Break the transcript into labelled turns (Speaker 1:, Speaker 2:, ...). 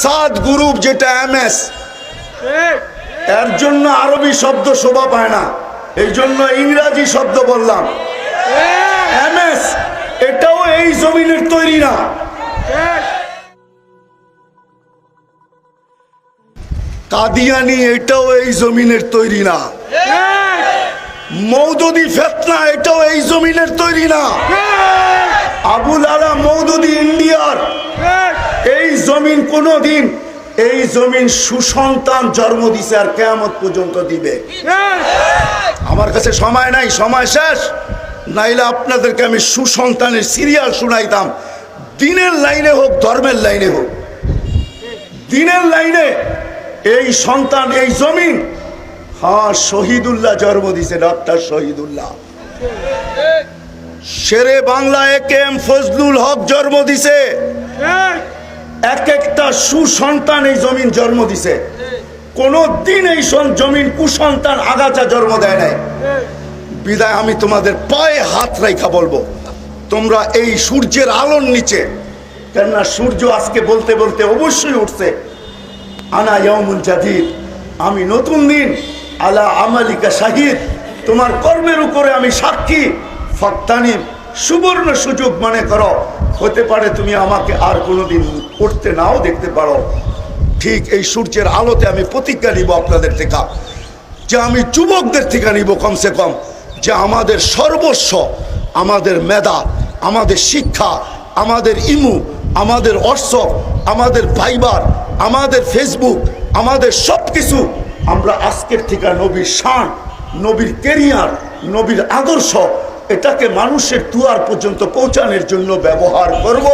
Speaker 1: সাদ group যেটা MS, এর জন্য আরবি শব্দ শোভা পায় না। এই জন্য ইংরাজি শব্দ বললাম। এম এস এটাও এই জমিনের তৈরি না। কাদিয়ানি, এটাও এই জমিনের তৈরি না। মৌদুদি ফেতনা, এটাও এই জমিনের তৈরি না আবুল আলা মৌদুদি ইন্ডিয়ার জমিন কোনোদিন, এই জমিন সুসন্তান জন্ম দিছে আর কেয়ামত পর্যন্ত দিবে। আমার কাছে সময় নাই, সময় শেষ। নাইলে আপনাদেরকে আমি সুসন্তানের সিরিয়াল শুনাইতাম। দিনের লাইনে হোক, ধর্মের লাইনে হোক। দিনের লাইনে এই সন্তান, এই জমিন হ্যাঁ শহীদুল্লাহ জন্ম দিছে doctor Shahidullah. Sher-e Bangla A K M Fazlul Haque জন্ম দিছে। এক একটা সুসন্তান এই জমিন জন্ম দিছে। কোন দিন এই জমিন কুসন্তান আগাছা জন্ম দেয় নাই। বিদায়, আমি তোমাদের পায়ে হাত রেখা বলব। তোমরা এই সূর্যের আলোর নিচে, কেননা সূর্য আজকে বলতে বলতে অবশ্যই উঠছে। আনা ইয়ামুন জাদিদ, আমি নতুন দিন, আলা আমালিকা শাহিদ, তোমার কর্মের উপরে আমি সাক্ষী। ফক্তানি সুবর্ণ সুযোগ মনে করো। হতে পারে তুমি আমাকে আর কোনোদিন করতে নাও দেখতে পারো। ঠিক এই সূর্যের আলোতে আমি প্রতিজ্ঞা নিব আপনাদের থেকে, যে আমি যুবকদের থেকে নিব কমসে কম, যে আমাদের সর্বস্ব, আমাদের মেধা, আমাদের শিক্ষা, আমাদের ইমু, আমাদের হোয়াটসঅ্যাপ আমাদের ফাইবার, আমাদের ফেসবুক, আমাদের সব কিছু আমরা আজকের থেকে নবীর শান, নবীর কেরিয়ার, নবীর আদর্শ এটাকে মানুষের দুয়ার পর্যন্ত পৌঁছানোর জন্য ব্যবহার করব।